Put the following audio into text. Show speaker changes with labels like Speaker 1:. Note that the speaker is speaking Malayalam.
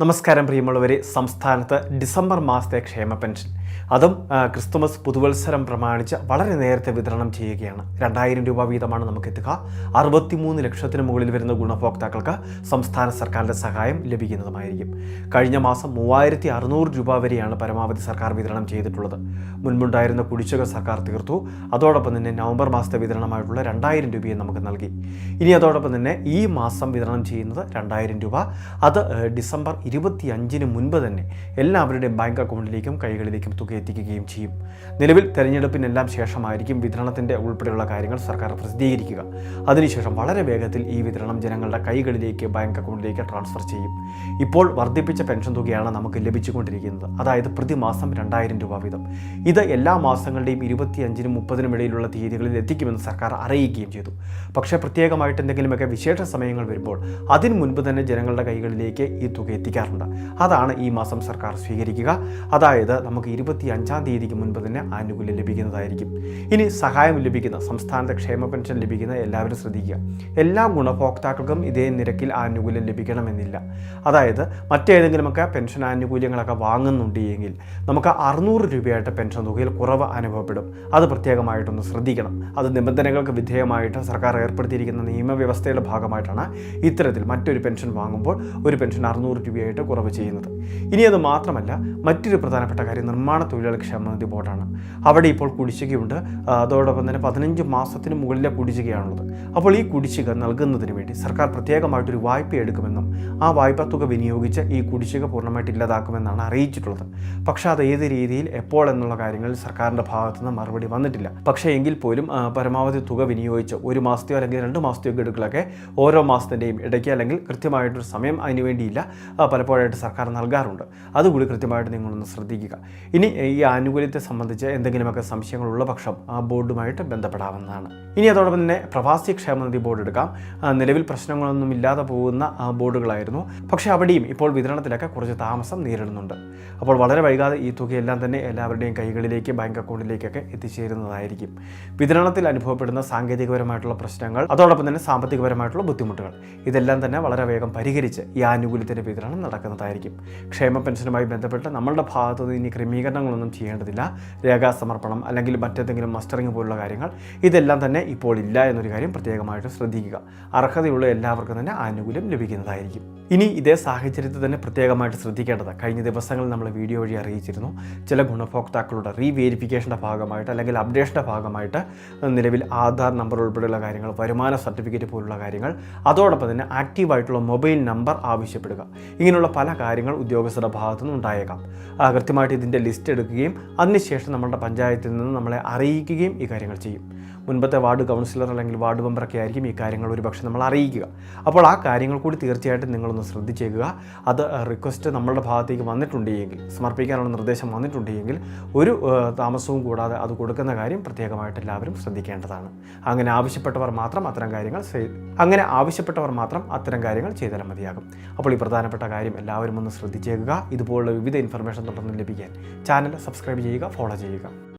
Speaker 1: നമസ്കാരം പ്രിയമുള്ളവരെ. സംസ്ഥാനത്ത് ഡിസംബർ മാസത്തെ ക്ഷേമ പെൻഷൻ. അതും ക്രിസ്തുമസ് പുതുവത്സരം പ്രമാണിച്ച് വളരെ നേരത്തെ വിതരണം ചെയ്യുകയാണ്. രണ്ടായിരം രൂപ വീതമാണ് നമുക്ക് എത്തുക. അറുപത്തിമൂന്ന് ലക്ഷത്തിന് മുകളിൽ വരുന്ന ഗുണഭോക്താക്കൾക്ക് സംസ്ഥാന സർക്കാരിന്റെ സഹായം ലഭിക്കുന്നതുമായിരിക്കും. കഴിഞ്ഞ മാസം മൂവായിരത്തി അറുന്നൂറ് രൂപ വരെയാണ് പരമാവധി സർക്കാർ വിതരണം ചെയ്തിട്ടുള്ളത്. മുൻപുണ്ടായിരുന്ന കുടിശ്ശിക സർക്കാർ തീർത്തു. അതോടൊപ്പം തന്നെ നവംബർ മാസത്തെ വിതരണമായിട്ടുള്ള രണ്ടായിരം രൂപയും നമുക്ക് നൽകി. ഇനി അതോടൊപ്പം തന്നെ ഈ മാസം വിതരണം ചെയ്യുന്നത് രണ്ടായിരം രൂപ. അത് ഡിസംബർ ഇരുപത്തി അഞ്ചിന് മുൻപ് തന്നെ എല്ലാവരുടെയും ബാങ്ക് അക്കൗണ്ടിലേക്കും കൈകളിലേക്കും തുക എത്തിക്കുകയും ചെയ്യും. നിലവിൽ തെരഞ്ഞെടുപ്പിനെല്ലാം ശേഷമായിരിക്കും വിതരണത്തിന്റെ ഉൾപ്പെടെയുള്ള കാര്യങ്ങൾ സർക്കാർ പ്രസിദ്ധീകരിക്കുക. അതിനുശേഷം വളരെ വേഗത്തിൽ ഈ വിതരണം ജനങ്ങളുടെ കൈകളിലേക്ക് ബാങ്ക് അക്കൗണ്ടിലേക്ക് ട്രാൻസ്ഫർ ചെയ്യും. ഇപ്പോൾ വർദ്ധിപ്പിച്ച പെൻഷൻ തുകയാണ് നമുക്ക് ലഭിച്ചുകൊണ്ടിരിക്കുന്നത്. അതായത് പ്രതിമാസം രണ്ടായിരം രൂപ വീതം. ഇത് എല്ലാ മാസങ്ങളുടെയും ഇരുപത്തിയഞ്ചിനും മുപ്പതിനും ഇടയിലുള്ള തീയതികളിൽ എത്തിക്കുമെന്ന് സർക്കാർ അറിയിക്കുകയും ചെയ്തു. പക്ഷേ പ്രത്യേകമായിട്ട് എന്തെങ്കിലുമൊക്കെ വിശേഷ സമയങ്ങൾ വരുമ്പോൾ അതിന് മുൻപ് തന്നെ ജനങ്ങളുടെ കൈകളിലേക്ക് ഈ തുക എത്തിക്കാറുണ്ട്. അതാണ് ഈ മാസം സർക്കാർ സ്വീകരിക്കുക. അതായത് നമുക്ക് ഇരുപത്തി അഞ്ചാം തീയതിക്ക് മുൻപ് തന്നെ ആനുകൂല്യം ലഭിക്കുന്നതായിരിക്കും. ഇനി സഹായം ലഭിക്കുന്ന സംസ്ഥാനത്തെ ക്ഷേമ പെൻഷൻ ലഭിക്കുന്ന എല്ലാവരും ശ്രദ്ധിക്കുക. എല്ലാ ഗുണഭോക്താക്കൾക്കും ഇതേ നിരക്കിൽ ആനുകൂല്യം ലഭിക്കണമെന്നില്ല. അതായത് മറ്റേതെങ്കിലുമൊക്കെ പെൻഷൻ ആനുകൂല്യങ്ങളൊക്കെ വാങ്ങുന്നുണ്ട് എങ്കിൽ നമുക്ക് അറുന്നൂറ് രൂപയായിട്ട് പെൻഷൻ തുകയിൽ കുറവ് അനുഭവപ്പെടും. അത് പ്രത്യേകമായിട്ടൊന്ന് ശ്രദ്ധിക്കണം. അത് നിബന്ധനകൾക്ക് വിധേയമായിട്ട് സർക്കാർ ഏർപ്പെടുത്തിയിരിക്കുന്ന നിയമവ്യവസ്ഥയുടെ ഭാഗമായിട്ടാണ് ഇത്തരത്തിൽ മറ്റൊരു പെൻഷൻ വാങ്ങുമ്പോൾ ഒരു പെൻഷൻ അറുന്നൂറ് രൂപയായിട്ട് കുറവ് ചെയ്യുന്നത്. ഇനി അത് മാത്രമല്ല മറ്റൊരു പ്രധാനപ്പെട്ട കാര്യം നിർമ്മാണ തൊഴിലാളി ക്ഷേമനിധി ബോർഡാണ്. അവിടെ ഇപ്പോൾ കുടിശ്ശികയുണ്ട്. അതോടൊപ്പം തന്നെ പതിനഞ്ച് മാസത്തിന് മുകളിലെ കുടിശ്ശികയാണുള്ളത്. അപ്പോൾ ഈ കുടിശ്ശിക നൽകുന്നതിന് വേണ്ടി സർക്കാർ പ്രത്യേകമായിട്ടൊരു വായ്പ എടുക്കുമെന്നും ആ വായ്പ തുക വിനിയോഗിച്ച് ഈ കുടിശ്ശിക പൂർണമായിട്ട് ഇല്ലാതാക്കുമെന്നാണ് അറിയിച്ചിട്ടുള്ളത്. പക്ഷേ അത് ഏത് രീതിയിൽ എപ്പോൾ എന്നുള്ള കാര്യങ്ങളിൽ സർക്കാരിന്റെ ഭാഗത്തുനിന്ന് മറുപടി വന്നിട്ടില്ല. പക്ഷേ എങ്കിൽ പോലും പരമാവധി തുക വിനിയോഗിച്ച് ഒരു മാസത്തെയോ അല്ലെങ്കിൽ രണ്ട് മാസത്തെയോ ഗഡുക്കളൊക്കെ ഓരോ മാസത്തിന്റെയും ഇടയ്ക്ക് അല്ലെങ്കിൽ കൃത്യമായിട്ടൊരു സമയം അതിനുവേണ്ടിയില്ല പലപ്പോഴായിട്ട് സർക്കാർ നൽകാറുണ്ട്. അതുകൂടി കൃത്യമായിട്ട് നിങ്ങളൊന്ന് ശ്രദ്ധിക്കുക. ഇനി ഈ ആനുകൂല്യത്തെ സംബന്ധിച്ച് എന്തെങ്കിലുമൊക്കെ സംശയങ്ങളുള്ള പക്ഷം ആ ബോർഡുമായിട്ട് ബന്ധപ്പെടാവുന്നതാണ്. ഇനി അതോടൊപ്പം തന്നെ പ്രവാസി ക്ഷേമനിധി ബോർഡ് എടുക്കാം. നിലവിൽ പ്രശ്നങ്ങളൊന്നും ഇല്ലാതെ പോകുന്ന ആ, ബോർഡുകളായിരുന്നു. പക്ഷേ അവിടെയും ഇപ്പോൾ വിതരണത്തിലൊക്കെ കുറച്ച് താമസം നേരിടുന്നുണ്ട്. അപ്പോൾ വളരെ വൈകാതെ ഈ തുകയെല്ലാം തന്നെ എല്ലാവരുടെയും കൈകളിലേക്ക് ബാങ്ക് അക്കൗണ്ടിലേക്കൊക്കെ എത്തിച്ചേരുന്നതായിരിക്കും. വിതരണത്തിൽ അനുഭവപ്പെടുന്ന സാങ്കേതികപരമായിട്ടുള്ള പ്രശ്നങ്ങൾ അതോടൊപ്പം തന്നെ സാമ്പത്തികപരമായിട്ടുള്ള ബുദ്ധിമുട്ടുകൾ ഇതെല്ലാം തന്നെ വളരെ വേഗം പരിഹരിച്ച് ഈ ആനുകൂല്യത്തിന്റെ വിതരണം നടക്കുന്നതായിരിക്കും. ക്ഷേമ പെൻഷനുമായി ബന്ധപ്പെട്ട് നമ്മളുടെ ഭാഗത്തു ഇനി ഇനി ക്രമീകരണങ്ങളൊന്നും ചെയ്യേണ്ടതില്ല. രേഖാസമർപ്പണം അല്ലെങ്കിൽ മറ്റേതെങ്കിലും മസ്റ്ററിങ് പോലുള്ള കാര്യങ്ങൾ. ഇതെല്ലാം തന്നെ ഇപ്പോൾ ഇല്ല എന്നൊരു കാര്യം പ്രത്യേകമായിട്ട് ശ്രദ്ധിക്കുക. അർഹതയുള്ള എല്ലാവർക്കും തന്നെ ആനുകൂല്യം ലഭിക്കുന്നതായിരിക്കും. ഇനി ഇതേ സാഹചര്യത്തിൽ തന്നെ പ്രത്യേകമായിട്ട് ശ്രദ്ധിക്കേണ്ടത് കഴിഞ്ഞ ദിവസങ്ങളിൽ നമ്മൾ വീഡിയോ വഴി അറിയിച്ചിരുന്നു. ചില ഗുണഭോക്താക്കളുടെ റീവേരിഫിക്കേഷന്റെ ഭാഗമായിട്ട് അല്ലെങ്കിൽ അപ്ഡേഷന്റെ ഭാഗമായിട്ട് നിലവിൽ ആധാർ നമ്പർ ഉൾപ്പെടെയുള്ള കാര്യങ്ങൾ വരുമാന സർട്ടിഫിക്കറ്റ് പോലുള്ള കാര്യങ്ങൾ അതോടൊപ്പം തന്നെ ആക്റ്റീവായിട്ടുള്ള മൊബൈൽ നമ്പർ ആവശ്യപ്പെടുക. ഇങ്ങനെയുള്ള പല കാര്യങ്ങൾ ഉദ്യോഗസ്ഥരുടെ ഭാഗത്തു നിന്ന് ഉണ്ടായേക്കാം. കൃത്യമായിട്ട് ഇതിന്റെ ലിസ്റ്റ് എടുക്കുകയും അതിനുശേഷം നമ്മളുടെ പഞ്ചായത്തിൽ നിന്ന് നമ്മളെ അറിയിക്കുകയും ഈ കാര്യങ്ങൾ ചെയ്യും. മുൻപത്തെ വാർഡ് കൗൺസിലർ അല്ലെങ്കിൽ വാർഡ് മെമ്പറൊക്കെ ആയിരിക്കും ഈ കാര്യങ്ങൾ ഒരുപക്ഷെ നമ്മൾ അറിയിക്കുക. അപ്പോൾ ആ കാര്യങ്ങൾ കൂടി തീർച്ചയായിട്ടും നിങ്ങളൊന്ന് ശ്രദ്ധിച്ചേക്കുക. അത് റിക്വസ്റ്റ് നമ്മളുടെ ഭാഗത്തേക്ക് വന്നിട്ടുണ്ടെങ്കിൽ സമർപ്പിക്കാനുള്ള നിർദ്ദേശം വന്നിട്ടുണ്ടെങ്കിൽ ഒരു താമസവും കൂടാതെ അത് കൊടുക്കുന്ന കാര്യം പ്രത്യേകമായിട്ട് എല്ലാവരും ശ്രദ്ധിക്കേണ്ടതാണ്. അങ്ങനെ ആവശ്യപ്പെട്ടവർ മാത്രം അത്തരം കാര്യങ്ങൾ അങ്ങനെ ആവശ്യപ്പെട്ടവർ മാത്രം അത്തരം കാര്യങ്ങൾ ചെയ്താൽ മതിയാകും. അപ്പോൾ ഈ പ്രധാനപ്പെട്ട കാര്യം എല്ലാവരും ഒന്ന് ശ്രദ്ധിച്ചേക്കുക. ഇതുപോലുള്ള വിവിധ ഇൻഫർമേഷൻ തുടർന്ന് ലഭിക്കാൻ ചാനൽ സബ്സ്ക്രൈബ് ചെയ്യുക ഫോളോ ചെയ്യുക.